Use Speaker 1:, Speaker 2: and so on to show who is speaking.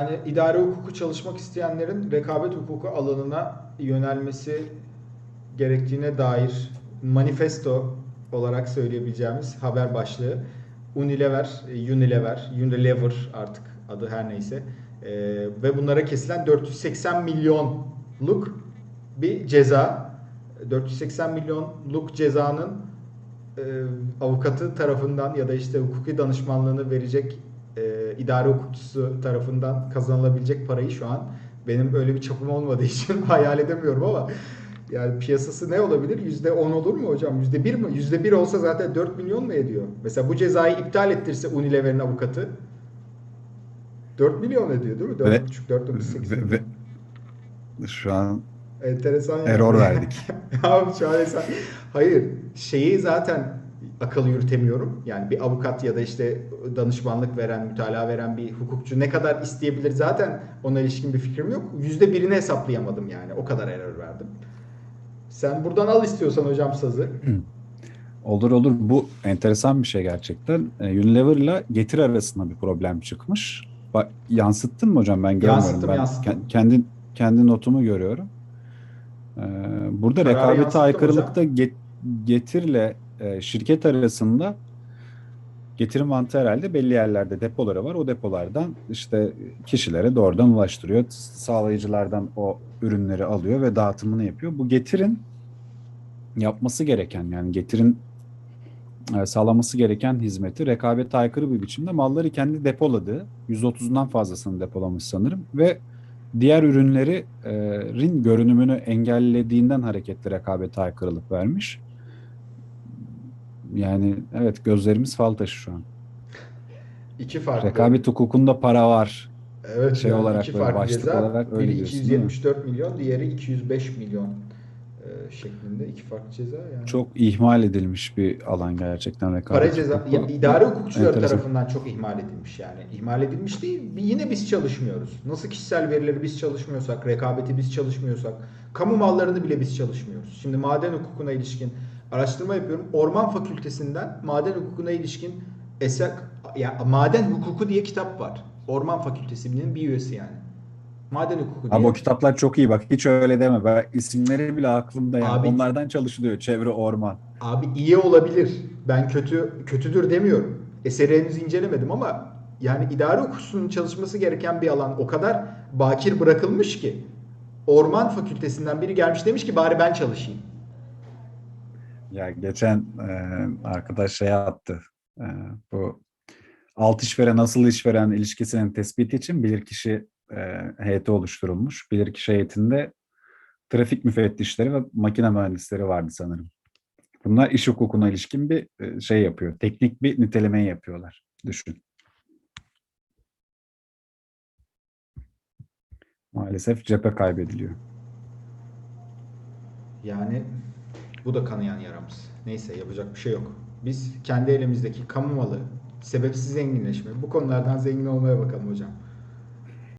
Speaker 1: Yani idare hukuku çalışmak isteyenlerin rekabet hukuku alanına yönelmesi gerektiğine dair manifesto olarak söyleyebileceğimiz haber başlığı Unilever, Unilever, Unilever artık adı her neyse e, ve bunlara kesilen 480 milyonluk bir ceza. 480 milyonluk cezanın e, avukatı tarafından ya da işte hukuki danışmanlığını verecek idare hukukçusu tarafından kazanılabilecek parayı şu an benim öyle bir çapım olmadığı için hayal edemiyorum ama yani piyasası ne olabilir? Yüzde 10 olur mu hocam? Yüzde 1 mi? Yüzde 1 olsa zaten 4 milyon mu ediyor? Mesela bu cezayı iptal ettirse Unilever'in avukatı 4 milyon ediyor değil mi? 4,5 4,8
Speaker 2: Ve, ve şu an
Speaker 1: Enteresan yani.
Speaker 2: error verdik.
Speaker 1: Abi sen... Hayır. Şeyi zaten akıl yürütemiyorum. Yani bir avukat ya da işte danışmanlık veren, mütalaa veren bir hukukçu ne kadar isteyebilir zaten ona ilişkin bir fikrim yok. Yüzde birini hesaplayamadım yani. O kadar error verdim. Sen buradan al istiyorsan hocam sazı.
Speaker 2: Olur olur. Bu enteresan bir şey gerçekten. Ee, Unilever ile Getir arasında bir problem çıkmış. Bak yansıttın mı hocam? Ben görmüyorum.
Speaker 1: Yansıttım,
Speaker 2: ben
Speaker 1: yansıttım.
Speaker 2: ke- kendi kendi notumu görüyorum. Ee, burada rekabete aykırılıkta Get- Getir'le e, şirket arasında Getir'in mantığı herhalde belli yerlerde depoları var. O depolardan işte kişilere doğrudan ulaştırıyor. Sağlayıcılardan o ürünleri alıyor ve dağıtımını yapıyor. Bu Getir'in yapması gereken yani Getir'in e, sağlaması gereken hizmeti rekabete aykırı bir biçimde malları kendi depoladığı 130'undan fazlasını depolamış sanırım ve diğer ürünlerin görünümünü engellediğinden hareketle rekabete aykırılık vermiş. Yani evet gözlerimiz fal taşı şu an.
Speaker 1: İki farklı.
Speaker 2: Rekabet hukukunda para var.
Speaker 1: Evet,
Speaker 2: şey
Speaker 1: yani
Speaker 2: olarak
Speaker 1: iki
Speaker 2: böyle
Speaker 1: farklı
Speaker 2: başlık
Speaker 1: ceza.
Speaker 2: olarak öyle
Speaker 1: Biri
Speaker 2: diyorsun,
Speaker 1: 274 milyon, diğeri 205 milyon e, şeklinde iki farklı ceza yani.
Speaker 2: Çok ihmal edilmiş bir alan gerçekten rekabet.
Speaker 1: Para ceza,
Speaker 2: hukuku.
Speaker 1: ya idare hukukçuları
Speaker 2: Enteresan.
Speaker 1: tarafından çok ihmal edilmiş yani. İhmal edilmiş değil, yine biz çalışmıyoruz. Nasıl kişisel verileri biz çalışmıyorsak, rekabeti biz çalışmıyorsak, kamu mallarını bile biz çalışmıyoruz. Şimdi maden hukukuna ilişkin araştırma yapıyorum. Orman Fakültesinden maden hukukuna ilişkin eser, ya maden hukuku diye kitap var. Orman Fakültesi'nin bir üyesi yani. Maden hukuku diye.
Speaker 2: Abi o kitaplar çok iyi bak hiç öyle deme. Ben isimleri bile aklımda yani.
Speaker 1: Abi-
Speaker 2: Onlardan çalışılıyor çevre orman.
Speaker 1: Abi iyi olabilir. Ben kötü kötüdür demiyorum. Eseri henüz incelemedim ama yani idare hukukunun çalışması gereken bir alan o kadar bakir bırakılmış ki Orman Fakültesinden biri gelmiş demiş ki bari ben çalışayım.
Speaker 2: Ya geçen e, arkadaş şey attı. E, bu alt işveren asıl işveren ilişkisinin tespiti için bilirkişi e, heyeti oluşturulmuş. Bilirkişi heyetinde trafik müfettişleri ve makine mühendisleri vardı sanırım. Bunlar iş hukukuna ilişkin bir e, şey yapıyor. Teknik bir nitelemeyi yapıyorlar. Düşün. Maalesef cephe kaybediliyor.
Speaker 1: Yani bu da kanayan yaramız. Neyse yapacak bir şey yok. Biz kendi elimizdeki kamu malı, sebepsiz zenginleşme bu konulardan zengin olmaya bakalım hocam.